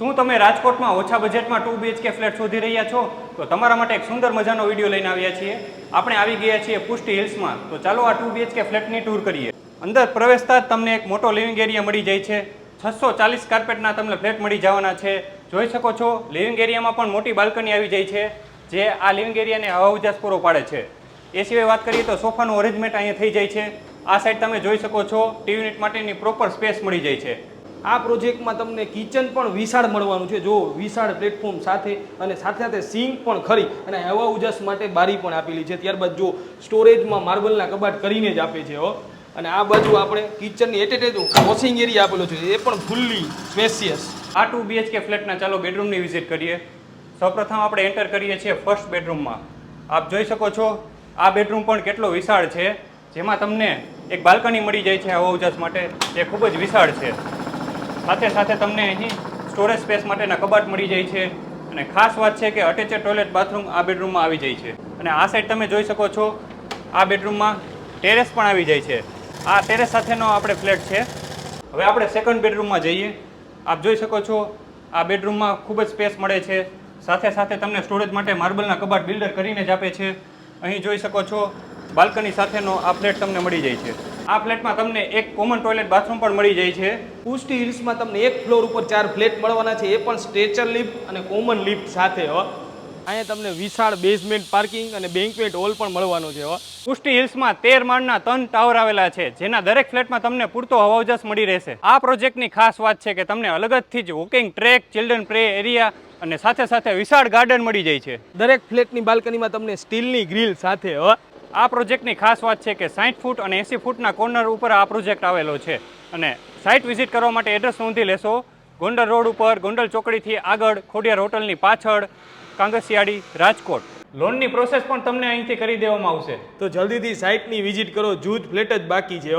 શું તમે રાજકોટમાં ઓછા બજેટમાં ટુ બીએચકે ફ્લેટ શોધી રહ્યા છો? તો તમારા માટે એક સુંદર મજાનો વીડિયો લઈને આવ્યા છીએ. આપણે આવી ગયા છીએ પુષ્ટિ હિલ્સમાં. તો ચાલો આ ટુ બીએચકે ફ્લેટની ટૂર કરીએ. અંદર પ્રવેશતા જ તમને એક મોટો લિવિંગ એરિયા મળી જાય છે. છસો ચાલીસ કાર્પેટના તમને ફ્લેટ મળી જવાના છે. જોઈ શકો છો લિવિંગ એરિયામાં પણ મોટી બાલ્કની આવી જાય છે, જે આ લિવિંગ એરિયાને હવા ઉજાસ પૂરો પાડે છે. એ સિવાય વાત કરીએ તો સોફાનું અરેન્જમેન્ટ અહીંયા થઈ જાય છે. આ સાઈડ તમે જોઈ શકો છો ટીવી યુનિટ માટેની પ્રોપર સ્પેસ મળી જાય છે. આ પ્રોજેક્ટમાં તમને કિચન પણ વિશાળ મળવાનું છે. જો વિશાળ પ્લેટફોર્મ સાથે અને સાથે સાથે સિંક પણ ખરી અને હવા ઉજાસ માટે બારી પણ આપેલી છે. ત્યારબાદ જો સ્ટોરેજમાં માર્બલના કબાટ કરીને જ આપે છે, હો. અને આ બાજુ આપણે કિચનની એટ એટ વોશિંગ એરિયા આપેલો છે. એ પણ ફૂલ્લી સ્પેસિયસ આ ટુ બીએચકે ફ્લેટના ચાલો બેડરૂમની વિઝિટ કરીએ. સૌપ્રથમ આપણે એન્ટર કરીએ છીએ ફર્સ્ટ બેડરૂમમાં આપ જોઈ શકો છો, આ બેડરૂમ પણ કેટલો વિશાળ છે. જેમાં તમને એક બાલ્કની મળી જાય છે હવા ઉજાસ માટે. જે ખૂબ જ વિશાળ છે. સાથે સાથે તમને અહીં સ્ટોરેજ સ્પેસ માટેના કબાટ મળી જાય છે. અને ખાસ વાત છે કે અટેચે ટોયલેટ બાથરૂમ આ બેડરૂમમાં આવી જાય છે. અને આ સાઈડ તમે જોઈ શકો છો, આ બેડરૂમમાં ટેરેસ પણ આવી જાય છે. આ ટેરેસ સાથેનો આપણે ફ્લેટ છે. હવે આપણે સેકન્ડ બેડરૂમમાં જઈએ. આપ જોઈ શકો છો, આ બેડરૂમમાં ખૂબ જ સ્પેસ મળે છે. સાથે સાથે તમને સ્ટોરેજ માટે માર્બલના કબાટ બિલ્ડર કરીને જ આપે છે. અહીં જોઈ શકો છો બાલ્કની સાથેનો આ ફ્લેટ તમને મળી જાય છે. આ ફ્લેટમાં તમને એક કોમન ટોયલેટ બાથરૂમ પણ મળી જાય છે. પુષ્ટિ હિલ્સમાં તમને એક ફ્લોર ઉપર ચાર ફ્લેટ મળવાના છે એ પણ સ્ટ્રેચર લિફ્ટ અને કોમન લિફ્ટ સાથે હો. અહીંયા તમને વિશાળ બેઝમેન્ટ પાર્કિંગ અને બેન્કવેટ હોલ પણ મળવાનો છે હો. પુષ્ટિ હિલ્સમાં તેર માળના ત્રણ ટાવર આવેલા છે જેના દરેક ફ્લેટમાં તમને પૂરતો હવાઉજાસ મળી રહેશે. આ પ્રોજેક્ટની ખાસ વાત છે કે તમને અલગથી જ walking track children play area અને સાથે સાથે વિશાળ ગાર્ડન મળી જાય છે. દરેક ફ્લેટની બાલ્કનીમાં તમને સ્ટીલની ગ્રીલ સાથે હો. આ પ્રોજેક્ટની ખાસ વાત છે કે સાઠ ફૂટ અને એંસી ફૂટના કોર્નર ઉપર આ પ્રોજેક્ટ આવેલો છે. અને સાઇટ વિઝિટ કરવા માટે એડ્રેસ નોંધી લેશો. ગોંડલ રોડ ઉપર, ગોંડલ ચોકડીથી આગળ, ખોડિયાર હોટલની પાછળ કાંગસિયાડી રાજકોટ. લોનની પ્રોસેસ પણ તમને અહીંથી કરી દેવામાં આવશે. તો જલ્દીથી સાઇટની વિઝિટ કરો જૂજ ફ્લેટ જ બાકી છે